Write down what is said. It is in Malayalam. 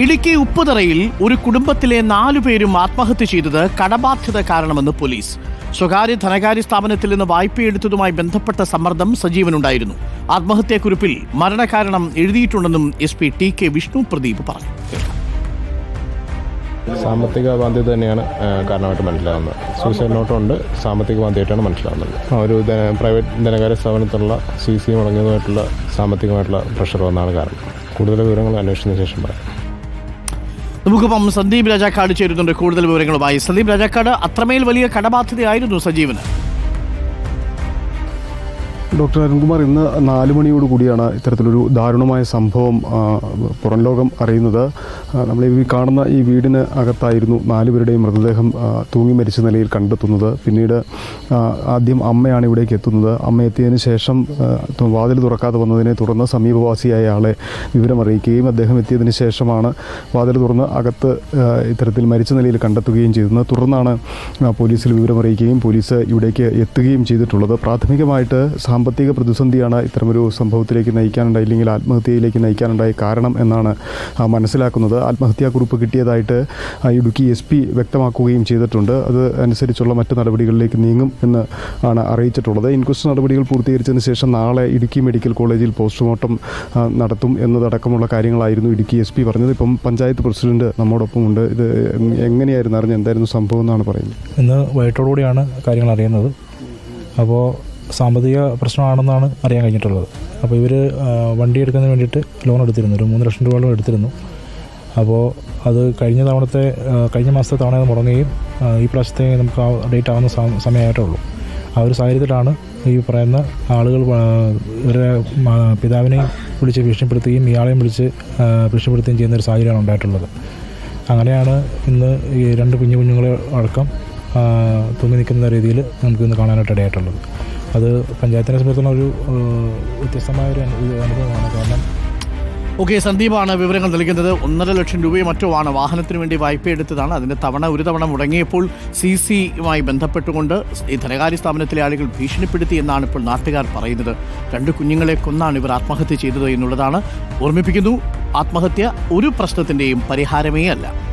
ഇടുക്കി ഉപ്പുതറയിൽ ഒരു കുടുംബത്തിലെ നാലു പേരും ആത്മഹത്യ ചെയ്തത് കടബാധ്യത കാരണമെന്ന് പോലീസ്. സ്വകാര്യ ധനകാര്യ സ്ഥാപനത്തിൽ നിന്ന് വായ്പയെടുത്തതുമായി ബന്ധപ്പെട്ട സമ്മർദ്ദം സജീവനുണ്ടായിരുന്നു. ആത്മഹത്യാക്കുറിപ്പിൽ മരണകാരണം എഴുതിയിട്ടുണ്ടെന്നും S P T K Vishnu Pradeep പറഞ്ഞു. സാമ്പത്തിക ബാധ്യത തന്നെയാണ് കാരണമായിട്ട് മനസ്സിലാവുന്നത്. സൂസൈഡ് നോട്ടുണ്ട് സാമ്പത്തിക ബാധ്യതയായിട്ടാണ് മനസ്സിലാവുന്നത്. ഒരു പ്രൈവറ്റ് ധനകാര്യ സ്ഥാപനത്തിലുള്ള സി സി മുടങ്ങിയതുമായിട്ടുള്ള സാമ്പത്തികമായിട്ടുള്ള പ്രഷർ വന്നാണ് കാരണം. കൂടുതൽ വിവരങ്ങൾ അന്വേഷിച്ചതിന് ശേഷം പറയാം. നമുക്കിപ്പം സന്ദീപ് രാജാക്കാട് ചേരുന്നുണ്ട് കൂടുതൽ വിവരങ്ങളുമായി. സന്ദീപ് രാജാക്കാട് അത്രമേൽ വലിയ കടബാധ്യതയായിരുന്നു സജീവന്. ഡോക്ടർ അരുൺകുമാർ ഇന്ന് നാല് മണിയോട് ഇത്തരത്തിലൊരു ദാരുണമായ സംഭവം പുറം ലോകം അറിയുന്നത്. നമ്മൾ ഈ കാണുന്ന ഈ വീടിന് അകത്തായിരുന്നു നാലുപേരുടെയും മൃതദേഹം തൂങ്ങി മരിച്ച നിലയിൽ കണ്ടെത്തുന്നത്. പിന്നീട് ആദ്യം അമ്മയാണ് ഇവിടേക്ക് എത്തുന്നത്. അമ്മ എത്തിയതിന് ശേഷം വാതിൽ തുറക്കാതെ വന്നതിനെ തുടർന്ന് സമീപവാസിയായ ആളെ വിവരമറിയിക്കുകയും അദ്ദേഹം എത്തിയതിന് ശേഷമാണ് വാതിൽ തുറന്ന് അകത്ത് ഇത്തരത്തിൽ മരിച്ച നിലയിൽ കണ്ടെത്തുകയും ചെയ്തത്. തുടർന്നാണ് പോലീസിൽ വിവരമറിയിക്കുകയും പോലീസ് ഇവിടേക്ക് എത്തുകയും ചെയ്തിട്ടുള്ളത്. പ്രാഥമികമായിട്ട് സാമ്പത്തിക പ്രതിസന്ധിയാണ് ഇത്തരമൊരു സംഭവത്തിലേക്ക് നയിക്കാനുണ്ടായി ഇല്ലെങ്കിൽ ആത്മഹത്യയിലേക്ക് നയിക്കാനുണ്ടായ കാരണം എന്നാണ് മനസ്സിലാക്കുന്നത്. ആത്മഹത്യാക്കുറിപ്പ് കിട്ടിയതായിട്ട് ഇടുക്കി എസ് പി വ്യക്തമാക്കുകയും ചെയ്തിട്ടുണ്ട്. അത് അനുസരിച്ചുള്ള മറ്റ് നടപടികളിലേക്ക് നീങ്ങും എന്ന് ആണ് അറിയിച്ചിട്ടുള്ളത്. ഇൻക്വസ്റ്റ് നടപടികൾ പൂർത്തീകരിച്ചതിന് ശേഷം നാളെ ഇടുക്കി മെഡിക്കൽ കോളേജിൽ പോസ്റ്റ്മോർട്ടം നടത്തും എന്നതടക്കമുള്ള കാര്യങ്ങളായിരുന്നു ഇടുക്കി എസ് പി പറഞ്ഞത്. ഇപ്പം പഞ്ചായത്ത് പ്രസിഡന്റ് നമ്മോടൊപ്പം ഉണ്ട് ഇത് എങ്ങനെയായിരുന്നു? അറിഞ്ഞത് എന്തായിരുന്നു സംഭവം എന്നാണ് പറയുന്നത്? ഇന്ന് വൈകിട്ടോടുകൂടിയാണ് കാര്യങ്ങൾ അറിയുന്നത്. അപ്പോൾ സാമ്പത്തിക പ്രശ്നമാണെന്നാണ് അറിയാൻ കഴിഞ്ഞിട്ടുള്ളത്. അപ്പോൾ ഇവർ വണ്ടി എടുക്കുന്നതിന് വേണ്ടിയിട്ട് ലോൺ എടുത്തിരുന്നു. ഒരു മൂന്ന് ലക്ഷം രൂപയോളം എടുത്തിരുന്നു. അപ്പോൾ അത് കഴിഞ്ഞ തവണത്തെ കഴിഞ്ഞ മാസത്തെ തവണ അത് മുടങ്ങുകയും ഈ പ്രാവശ്യത്തെ നമുക്ക് ആ ഡേറ്റ് ആവുന്ന സമയമായിട്ടേ ഉള്ളൂ ആ ഒരു സാഹചര്യത്തിലാണ് ഈ പറയുന്ന ആളുകൾ ഇവരെ പിതാവിനെയും വിളിച്ച് ഭീഷണിപ്പെടുത്തുകയും ഇയാളെയും വിളിച്ച് ഭീഷണിപ്പെടുത്തുകയും ചെയ്യുന്ന ഒരു സാഹചര്യമാണ് ഉണ്ടായിട്ടുള്ളത്. അങ്ങനെയാണ് ഇന്ന് ഈ രണ്ട് കുഞ്ഞു കുഞ്ഞുങ്ങളെ അടക്കം തൂങ്ങി നിൽക്കുന്ന രീതിയിൽ നമുക്ക് ഇന്ന് കാണാനായിട്ട് ഇടയായിട്ടുള്ളത്. അത് പഞ്ചായത്തിനെ സംബന്ധിച്ചുള്ള ഒരു വ്യത്യസ്തമായ ഒരു അനു- അനുഭവമാണ്. കാരണം ഓക്കെ സന്ദീപാണ് വിവരങ്ങൾ നൽകുന്നത്. ഒന്നര ലക്ഷം രൂപയും മറ്റോ ആണ് വാഹനത്തിന് വേണ്ടി വായ്പ എടുത്തതാണ്. അതിന്റെ തവണ ഒരു തവണ മുടങ്ങിയപ്പോൾ സി സിയുമായി ബന്ധപ്പെട്ടുകൊണ്ട് ഈ ധനകാര്യ സ്ഥാപനത്തിലെ ആളുകൾ ഭീഷണിപ്പെടുത്തി എന്നാണ് ഇപ്പോൾ നാട്ടുകാർ പറയുന്നത്. രണ്ട് കുഞ്ഞുങ്ങളെ കൊന്നാണ് ഇവർ ആത്മഹത്യ ചെയ്തത് എന്നുള്ളതാണ് ഓർമ്മിപ്പിക്കുന്നു. ആത്മഹത്യ ഒരു പ്രശ്നത്തിന്റെയും പരിഹാരമേ അല്ല